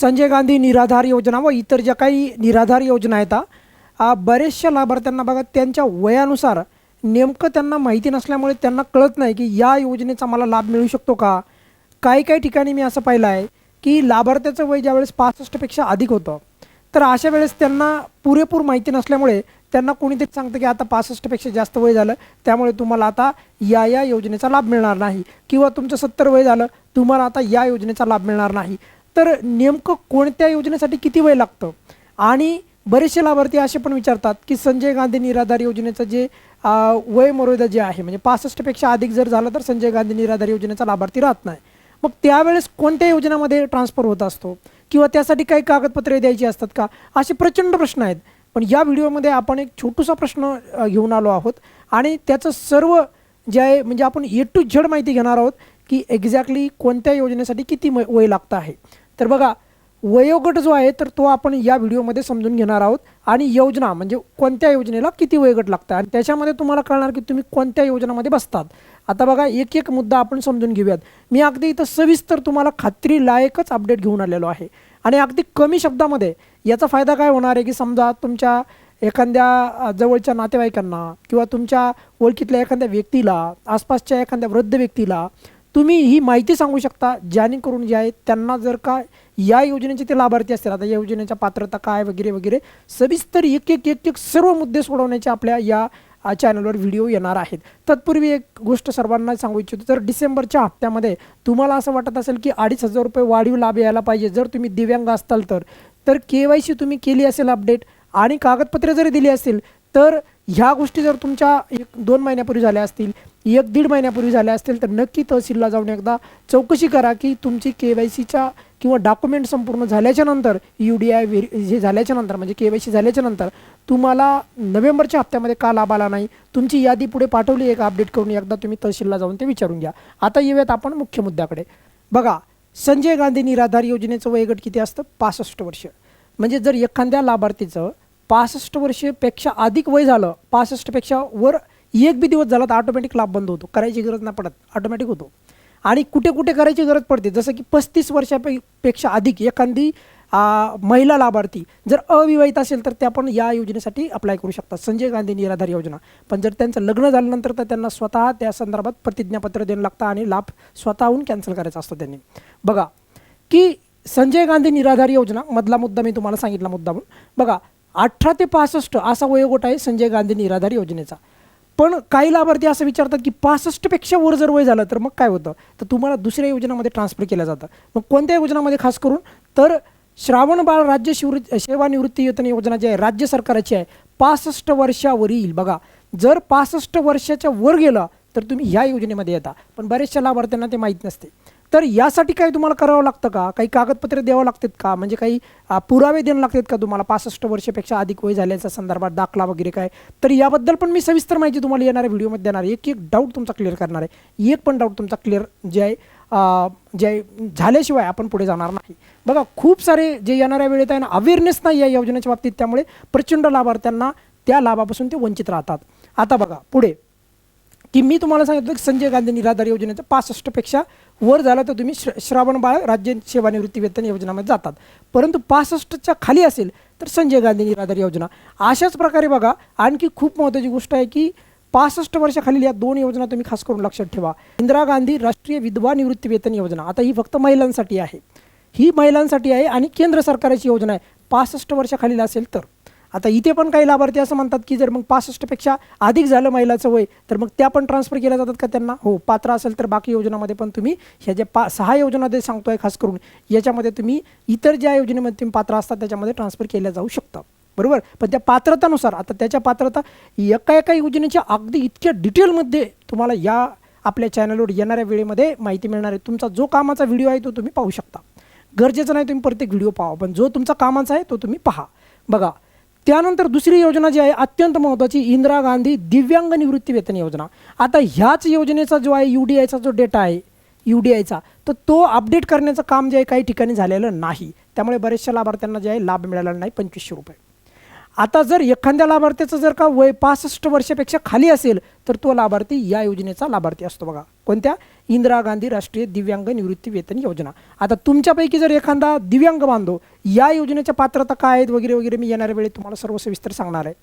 संजय गांधी निराधार योजना व इतर ज्या काही निराधार योजना आहेत बरेचशा लाभार्थ्यांना बघा त्यांच्या वयानुसार नेमकं त्यांना माहिती नसल्यामुळे त्यांना कळत नाही की या योजनेचा मला लाभ मिळू शकतो का? काही काही ठिकाणी मी असं पाहिलं आहे की लाभार्थ्याचं वय ज्यावेळेस पासष्टपेक्षा अधिक होतं तर अशा वेळेस त्यांना पुरेपूर माहिती नसल्यामुळे त्यांना कोणीतरी सांगतं की आता पासष्टपेक्षा जास्त वय झालं त्यामुळे तुम्हाला आता या या योजनेचा लाभ मिळणार नाही किंवा तुमचं सत्तर वय झालं तुम्हाला आता या योजनेचा लाभ मिळणार नाही. तर नेमकं कोणत्या योजनेसाठी किती वय लागतं? आणि बरेचसे लाभार्थी असे पण विचारतात की संजय गांधी निराधार योजनेचं जे वय मर्यादा जे आहे म्हणजे पासष्टपेक्षा अधिक जर झालं तर संजय गांधी निराधार योजनेचा लाभार्थी राहत नाही. मग त्यावेळेस कोणत्या योजनामध्ये ट्रान्सफर होत असतो? किंवा त्यासाठी काही कागदपत्रे द्यायची असतात का? असे प्रचंड प्रश्न आहेत. पण या व्हिडिओमध्ये आपण एक छोटूसा प्रश्न घेऊन आलो आहोत. आणि त्याचं सर्व जे आहे म्हणजे आपण ए टू झेड माहिती घेणार आहोत की एक्झॅक्टली कोणत्या योजनेसाठी किती म- वय लागतं आहे. तर बघा वयोगट जो आहे तर तो आपण या व्हिडिओमध्ये समजून घेणार आहोत. आणि योजना म्हणजे कोणत्या योजनेला किती वयोगट लागतं? आणि त्याच्यामध्ये तुम्हाला कळणार की तुम्ही कोणत्या योजनामध्ये बसतात. आता बघा एक एक मुद्दा आपण समजून घेऊयात. मी अगदी इथं सविस्तर तुम्हाला खात्री लायकच अपडेट घेऊन आलेलो आहे. आणि अगदी कमी शब्दामध्ये याचा फायदा काय होणार आहे की समजा तुमच्या एखाद्या जवळच्या नातेवाईकांना किंवा तुमच्या ओळखीतल्या एखाद्या व्यक्तीला आसपासच्या एखाद्या वृद्ध व्यक्तीला तुम्ही ही माहिती सांगू शकता जेणेकरून जे आहे त्यांना जर का या योजनेचे ते लाभार्थी असतील. आता या योजनेच्या पात्रता काय वगैरे वगैरे सविस्तर एक एक एक एक सर्व मुद्दे सोडवण्याचे आपल्या या चॅनलवर व्हिडिओ येणार आहेत. तत्पूर्वी एक गोष्ट सर्वांना सांगू इच्छितो तर डिसेंबरच्या हप्त्यामध्ये तुम्हाला असं वाटत असेल की अडीच हजार रुपये वाढीव लाभ यायला पाहिजे. जर तुम्ही दिव्यांग असाल तर तर के वाय सी तुम्ही केली असेल अपडेट आणि कागदपत्रे जरी दिली असतील तर ह्या गोष्टी जर तुमच्या एक दोन महिन्यापूर्वी झाल्या असतील एक दीड महिन्यापूर्वी झाल्या असतील तर नक्की तहसीलला जाऊन एकदा चौकशी करा की तुमची के वाय सीच्या किंवा डॉक्युमेंट संपूर्ण झाल्याच्यानंतर यू डी आय व्हेरी हे झाल्याच्यानंतर म्हणजे के वाय सी झाल्याच्यानंतर तुम्हाला नोव्हेंबरच्या हप्त्यामध्ये का लाभ आला नाही तुमची यादी पुढे पाठवली एक अपडेट करून एकदा तुम्ही तहसीलला जाऊन ते विचारून घ्या. आता येऊयात आपण मुख्य मुद्द्याकडे. बघा संजय गांधी निराधार योजनेचं वयोगट किती असतं? पासष्ट वर्ष. म्हणजे जर एखाद्या लाभार्थीचं पासष्ट वर्षेपेक्षा अधिक वय झालं पासष्टपेक्षा वर एक बी दिवस झाला तर ऑटोमॅटिक लाभ बंद होतो. करायची गरज नाही पडत. ऑटोमॅटिक होतो. आणि कुठे कुठे करायची गरज पडते? जसं की पस्तीस वर्षापेक्षा अधिक एखादी महिला लाभार्थी जर अविवाहित असेल तर त्या पण या योजनेसाठी अप्लाय करू शकतात. संजय गांधी निराधार योजना. पण जर त्यांचं लग्न झाल्यानंतर तर त्यांना स्वतः त्या संदर्भात प्रतिज्ञापत्र देणं लागतं आणि लाभ स्वतःहून कॅन्सल करायचा असतो त्यांनी. बघा की संजय गांधी निराधार योजना मधला मुद्दा मी तुम्हाला सांगितला मुद्दा म्हणून बघा अठरा ते पासष्ट असा वयोगट आहे संजय गांधी निराधार योजनेचा. पण काही लाभार्थी असं विचारतात की पासष्टपेक्षा वर जर वय झालं तर मग काय होतं? तर तुम्हाला दुसऱ्या योजनामध्ये ट्रान्सफर केलं जातं. मग कोणत्या योजनामध्ये खास करून? तर श्रावण बाळ राज्य शिवृ सेवानिवृत्ती वेतन योजना जी आहे राज्य सरकारची आहे पासष्ट वर्षावरील बघा जर पासष्ट वर्षाच्या वर गेलं तर तुम्ही ह्या योजनेमध्ये येता. पण बऱ्याचशा लाभार्थ्यांना ते माहीत नसते. तर यासाठी काही तुम्हाला करावं लागतं का? काही कागदपत्रे द्यावं लागतात का? म्हणजे काही पुरावे देणं लागतात का तुम्हाला? पासष्ट वर्षापेक्षा अधिक वय झाल्याच्या संदर्भात दाखला वगैरे काय? तर याबद्दल पण मी सविस्तर माहिती तुम्हाला येणाऱ्या व्हिडिओमध्ये देणार आहे. एक एक डाऊट तुमचा क्लिअर करणार आहे. एक पण डाऊट तुमचा क्लिअर जे आहे जे आहे झाल्याशिवाय आपण पुढे जाणार नाही. बघा खूप सारे जे येणाऱ्या वेळेत आहे ना अवेअरनेस नाही या योजनेच्या बाबतीत. त्यामुळे प्रचंड लाभार्थ्यांना त्या लाभापासून ते वंचित राहतात. आता बघा पुढे. की मी तुम्हाला सांगितलं की संजय गांधी निराधार योजनेचं पासष्टपेक्षा वर झालं तर तुम्ही श्र श्रावण बाळ राज्य सेवानिवृत्ती वेतन योजनामध्ये जातात. परंतु पासष्टच्या खाली असेल तर संजय गांधी निराधार योजना. अशाच प्रकारे बघा आणखी खूप महत्त्वाची गोष्ट आहे की पासष्ट वर्षाखालील या दोन योजना तुम्ही खास करून लक्षात ठेवा. इंदिरा गांधी राष्ट्रीय विधवा निवृत्ती वेतन योजना. आता ही फक्त महिलांसाठी आहे. ही महिलांसाठी आहे आणि केंद्र सरकारची योजना आहे. पासष्ट वर्षाखालील असेल तर. आता इथे पण काही लाभार्थी असं म्हणतात की जर मग पासष्टपेक्षा अधिक झालं महिलाचं वय तर मग त्या पण ट्रान्सफर केल्या जातात का त्यांना? हो पात्र असेल तर बाकी योजनामध्ये पण तुम्ही ह्या ज्या पा सहा योजना जे सांगतोय खास करून याच्यामध्ये तुम्ही इतर ज्या योजनेमध्ये तुम्ही पात्र असतात त्याच्यामध्ये ट्रान्सफर केल्या जाऊ शकतं. बरोबर? पण त्या पात्रतानुसार आता त्याच्या पात्रता एका एका योजनेच्या अगदी इतक्या डिटेलमध्ये तुम्हाला या आपल्या चॅनलवर येणाऱ्या वेळेमध्ये माहिती मिळणार आहे. तुमचा जो कामाचा व्हिडिओ आहे तो तुम्ही पाहू शकता. गरजेचं नाही तुम्ही प्रत्येक व्हिडिओ पाहा पण जो तुमचा कामाचा आहे तो तुम्ही पहा. बघा त्यानंतर दुसरी योजना जी आहे अत्यंत महत्त्वाची इंदिरा गांधी दिव्यांग निवृत्ती वेतन योजना. आता ह्याच योजनेचा जो आहे यू डी आयचा जो डेटा आहे यू डी आयचा तर तो अपडेट करण्याचं काम जे आहे काही ठिकाणी झालेलं नाही. त्यामुळे बरेचशा लाभार्थ्यांना जे आहे लाभ मिळालेला नाही पंचवीसशे रुपये. आता जर एखाद्या लाभार्थ्याचं जर का वय पासष्ट वर्षापेक्षा खाली असेल तर तो लाभार्थी या योजनेचा लाभार्थी असतो बघा. कोणत्या? इंदिरा गांधी राष्ट्रीय दिव्यांग निवृत्ती वेतन योजना. आता तुमच्यापैकी जर एखादा दिव्यांग बांधव या योजनेच्या पात्रता काय आहेत वगैरे वगैरे मी येणाऱ्या वेळी तुम्हाला सर्व सविस्तर सांगणार आहे.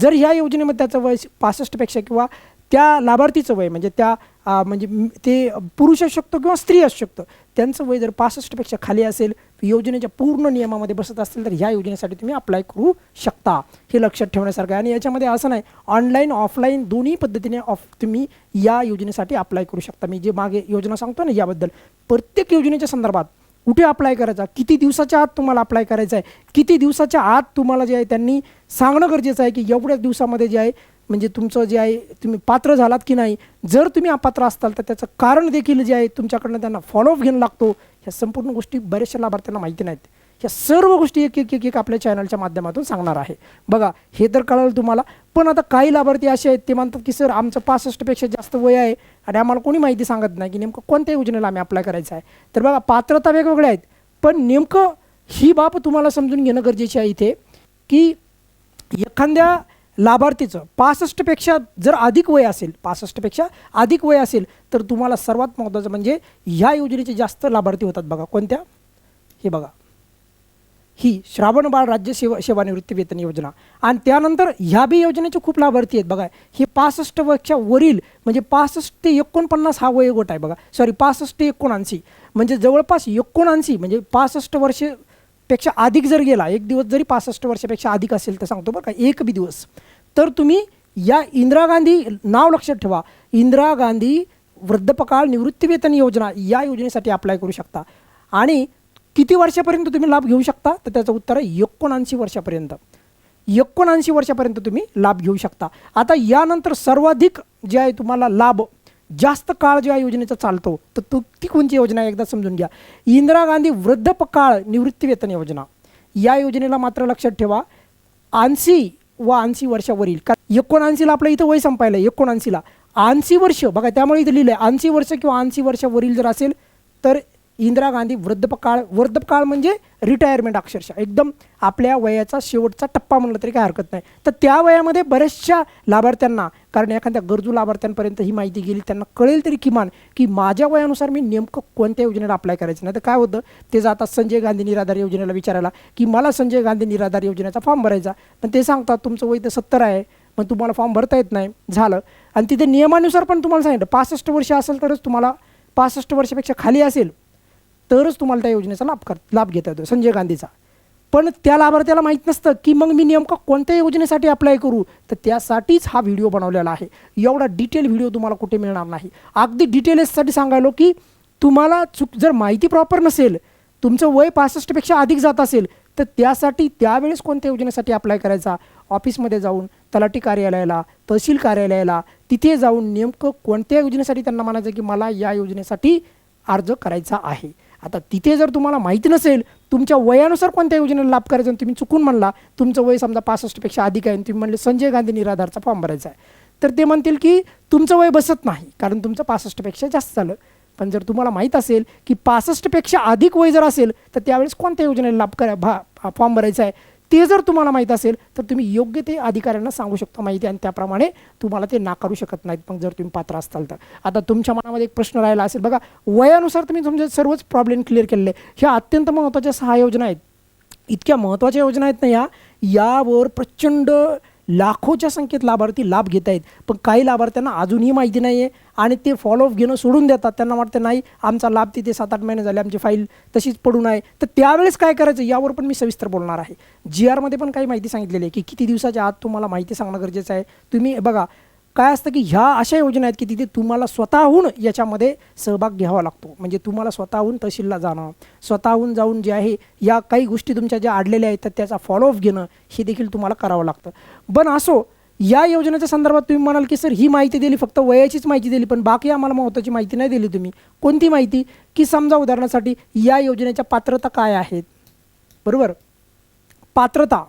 जर ह्या योजनेमध्ये त्याचं वय पासष्टपेक्षा किंवा त्या लाभार्थीचं वय म्हणजे त्या म्हणजे ते पुरुष असू शकतो किंवा स्त्री असू शकतं त्यांचं वय जर पासष्टपेक्षा खाली असेल योजनेच्या पूर्ण नियमामध्ये बसत असतील तर ह्या योजनेसाठी तुम्ही अप्लाय करू शकता. हे लक्षात ठेवण्यासारखं आहे. आणि याच्यामध्ये असं नाही ऑनलाईन ऑफलाईन दोन्ही पद्धतीने ऑफ तुम्ही या योजनेसाठी अप्लाय करू शकता. मी जे मागे योजना सांगतो ना याबद्दल प्रत्येक योजनेच्या संदर्भात कुठे अप्लाय करायचा? किती दिवसाच्या आत तुम्हाला अप्लाय करायचं आहे? किती दिवसाच्या आत तुम्हाला जे आहे त्यांनी सांगणं गरजेचं आहे की एवढ्याच दिवसामध्ये जे आहे म्हणजे तुमचं जे आहे तुम्ही पात्र झालात की नाही? जर तुम्ही अपात्र असताल तर त्याचं कारण देखील जे आहे तुमच्याकडनं त्यांना फॉलोअप घेणं लागतो. ह्या संपूर्ण गोष्टी बऱ्याचशा लाभार्थ्यांना माहिती नाहीत. ह्या सर्व गोष्टी एक एक एक एक आपल्या चॅनलच्या माध्यमातून सांगणार आहे. बघा हे तर कळलं तुम्हाला पण आता काही लाभार्थी असे आहेत ते म्हणतात की सर आमचं पासष्टपेक्षा जास्त वय आहे आणि आम्हाला कोणी माहिती सांगत नाही की नेमकं कोणत्या योजनेला आम्ही अप्लाय करायचं आहे. तर बघा पात्रता वेगवेगळ्या आहेत पण नेमकं ही बाब तुम्हाला समजून घेणं गरजेचे आहे इथे की एखाद्या लाभार्थीचं पासष्टपेक्षा जर अधिक वय असेल पासष्टपेक्षा अधिक वय असेल तर तुम्हाला सर्वात महत्त्वाचं म्हणजे ह्या योजनेचे जास्त लाभार्थी होतात बघा. कोणत्या? हे बघा. ही श्रावणबाळ राज्य सेवा सेवानिवृत्ती वेतन योजना. आणि त्यानंतर ह्या बी योजनेचे खूप लाभार्थी आहेत बघा. हे पासष्ट वर्षा वरील म्हणजे पासष्ट ते एकोणपन्नास हा वयोगट आहे बघा. सॉरी पासष्ट ते एकोणऐंशी. म्हणजे जवळपास एकोणऐंशी म्हणजे पासष्ट वर्षे पेक्षा अधिक जर गेला एक दिवस जरी पासष्ट वर्षापेक्षा अधिक असेल तर सांगतो बरं का एक बी दिवस. तर तुम्ही या इंदिरा गांधी नाव लक्षात ठेवा. इंदिरा गांधी वृद्धपकाळ निवृत्तीवेतन योजना या योजनेसाठी अप्लाय करू शकता. आणि किती वर्षापर्यंत तुम्ही लाभ घेऊ शकता? तर त्याचं उत्तर आहे एकोणऐंशी वर्षापर्यंत. एकोणऐंशी वर्षापर्यंत तुम्ही लाभ घेऊ शकता. आता यानंतर सर्वाधिक जे आहे तुम्हाला लाभ जास्त काळ ज्या योजनेचा चालतो तर तो ती कोणती योजना एकदा समजून घ्या. इंदिरा गांधी वृद्धपकाळ निवृत्तीवेतन योजना. या योजनेला मात्र लक्षात ठेवा. ऐंशी व ऐंशी वर्षावरील का एकोणऐंशीला आपलं इथं वय संपायला एकोणऐंशीला. ऐंशी वर्ष बघा त्यामुळे इथं लिहिलं आहे ऐंशी वर्ष किंवा ऐंशी वर्षावरील जर असेल तर इंदिरा गांधी वृद्धपकाळ वृद्धपकाळ म्हणजे रिटायरमेंट अक्षरशः. एकदम आपल्या वयाचा शेवटचा टप्पा म्हणलं तरी काय हरकत नाही. तर त्या वयामध्ये बऱ्याचशा लाभार्थ्यांना कारण एखाद्या गरजू लाभार्थ्यांपर्यंत ही माहिती गेली त्यांना कळेल तरी किमान की माझ्या वयानुसार मी नेमकं कोणत्या योजनेला अप्लाय करायचं. नाही तर काय होतं? ते जातात संजय गांधी निराधार योजनेला विचारायला की मला संजय गांधी निराधार योजनेचा फॉर्म भरायचा पण ते सांगतात तुमचं वय तर सत्तर आहे मग तुम्हाला फॉर्म भरता येत नाही. झालं. आणि तिथे नियमानुसार पण तुम्हाला सांगितलं पासष्ट वर्ष असेल तरच तुम्हाला पासष्ट वर्षापेक्षा खाली असेल. तरच तुम्हाला त्या योजनेचा लाभ कर लाभ घेता येतो संजय गांधीचा. पण त्या लाभार्थ्याला माहीत नसतं की मग मी नेमकं कोणत्या योजनेसाठी अप्लाय करू? तर त्यासाठीच हा व्हिडिओ बनवलेला आहे. एवढा डिटेल व्हिडिओ तुम्हाला कुठे मिळणार नाही. अगदी डिटेल्ससाठी सांगायलो की तुम्हाला चुक जर माहिती प्रॉपर नसेल तुमचं वय पासष्टपेक्षा अधिक जात असेल तर त्यासाठी त्यावेळेस कोणत्या योजनेसाठी अप्लाय करायचा? ऑफिसमध्ये जाऊन तलाठी कार्यालयाला तहसील कार्यालयाला तिथे जाऊन नेमकं कोणत्या योजनेसाठी त्यांना म्हणायचं की मला या योजनेसाठी अर्ज करायचा आहे. आता तिथे जर तुम्हाला माहिती नसेल तुमच्या वयानुसार कोणत्या योजनेला लाभ करायचा? आणि तुम्ही चुकून म्हणला तुमचं वय समजा पासष्टपेक्षा अधिक आहे आणि तुम्ही म्हणले संजय गांधी निराधारचा फॉर्म भरायचा आहे. तर ते म्हणतील की तुमचं वय बसत नाही कारण तुमचं पासष्टपेक्षा जास्त झालं. पण जर तुम्हाला माहीत असेल की पासष्टपेक्षा अधिक वय जर असेल तर त्यावेळेस कोणत्या योजनेला लाभ करा भा फॉर्म भरायचा आहे? ते जर तुम्हाला माहीत असेल तर तुम्ही योग्य ते अधिकाऱ्यांना सांगू शकता माहिती आणि त्याप्रमाणे तुम्हाला ते नाकारू शकत नाहीत मग जर तुम्ही पात्र असाल तर. आता तुमच्या मनामध्ये एक प्रश्न राहिला असेल बघा वयानुसार तुम्ही तुमचे सर्वच प्रॉब्लेम क्लिअर केलेले ह्या अत्यंत महत्त्वाच्या सहा योजना आहेत. इतक्या महत्त्वाच्या योजना आहेत ना या यावर प्रचंड लाखोच्या संख्येत लाभार्थी लाभ घेत आहेत. पण काही लाभार्थ्यांना अजूनही माहिती नाही आहे आणि ते फॉलोअप घेणं सोडून देतात. त्यांना वाटतं नाही आमचा लाभ तिथे सात आठ महिने झाले आमची फाईल तशीच पडून आहे. तर त्यावेळेस काय करायचं? यावर पण मी सविस्तर बोलणार आहे. जी आरमध्ये पण काही माहिती सांगितलेली आहे की किती दिवसाच्या आत तुम्हाला माहिती सांगणं गरजेचं आहे. तुम्ही बघा काय असतं की ह्या अशा योजना आहेत की तिथे तुम्हाला स्वतःहून याच्यामध्ये सहभाग घ्यावा लागतो. म्हणजे तुम्हाला स्वतःहून तहसीलला जाणं स्वतःहून जाऊन जे आहे या काही गोष्टी तुमच्या ज्या आडलेल्या आहेत तर त्याचा फॉलोअप घेणं हे देखील तुम्हाला करावं लागतं. पण असो या योजनेच्या संदर्भात तुम्ही म्हणाल की सर ही माहिती दिली फक्त वयाचीच माहिती दिली पण बाकी आम्हाला महत्त्वाची माहिती नाही दिली तुम्ही. कोणती माहिती? की समजा उदाहरणासाठी या योजनेच्या पात्रता काय आहेत? बरोबर? पात्रता.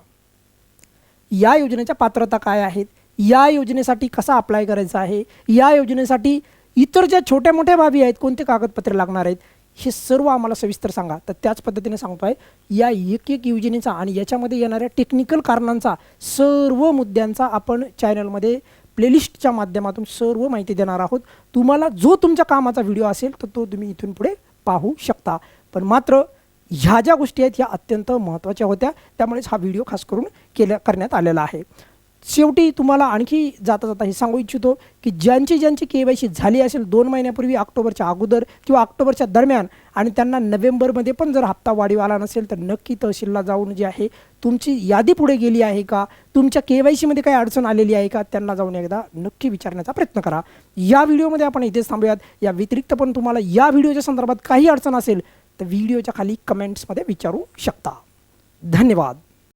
या योजनेच्या पात्रता काय आहेत? या योजनेसाठी कसा अप्लाय करायचा आहे? या योजनेसाठी इतर ज्या छोट्या मोठ्या बाबी आहेत कोणते कागदपत्रे लागणार आहेत हे सर्व आम्हाला सविस्तर सांगा. तर त्याच पद्धतीने सांगतो आहे या एक एक योजनेचा आणि याच्यामध्ये येणाऱ्या टेक्निकल कारणांचा सर्व मुद्द्यांचा आपण चॅनलमध्ये प्लेलिस्टच्या माध्यमातून सर्व माहिती देणार आहोत. तुम्हाला जो तुमच्या कामाचा व्हिडिओ असेल तर तो तुम्ही इथून पुढे पाहू शकता. पण मात्र ह्या ज्या गोष्टी आहेत ह्या अत्यंत महत्त्वाच्या होत्या. त्यामुळेच हा व्हिडिओ खास करून केल्या करण्यात आलेला आहे. शेवटी तुम्हाला आणखी जाता जाता हे सांगू इच्छितो की ज्यांची ज्यांची के वाय सी झाली असेल दोन महिन्यापूर्वी ऑक्टोबरच्या अगोदर किंवा ऑक्टोबरच्या दरम्यान आणि त्यांना नोव्हेंबरमध्ये पण जर हप्ता वाढीव आला नसेल तर नक्की तहसीलला जाऊन जे आहे तुमची यादी पुढे गेली आहे का? तुमच्या के वाय सीमध्ये काही अडचण आलेली आहे का? त्यांना जाऊन एकदा नक्की विचारण्याचा प्रयत्न करा. या व्हिडिओमध्ये आपण इथेच थांबूयात. या व्यतिरिक्त पण तुम्हाला या व्हिडिओच्या संदर्भात काही अडचण असेल तर व्हिडिओच्या खाली कमेंट्समध्ये विचारू शकता. धन्यवाद.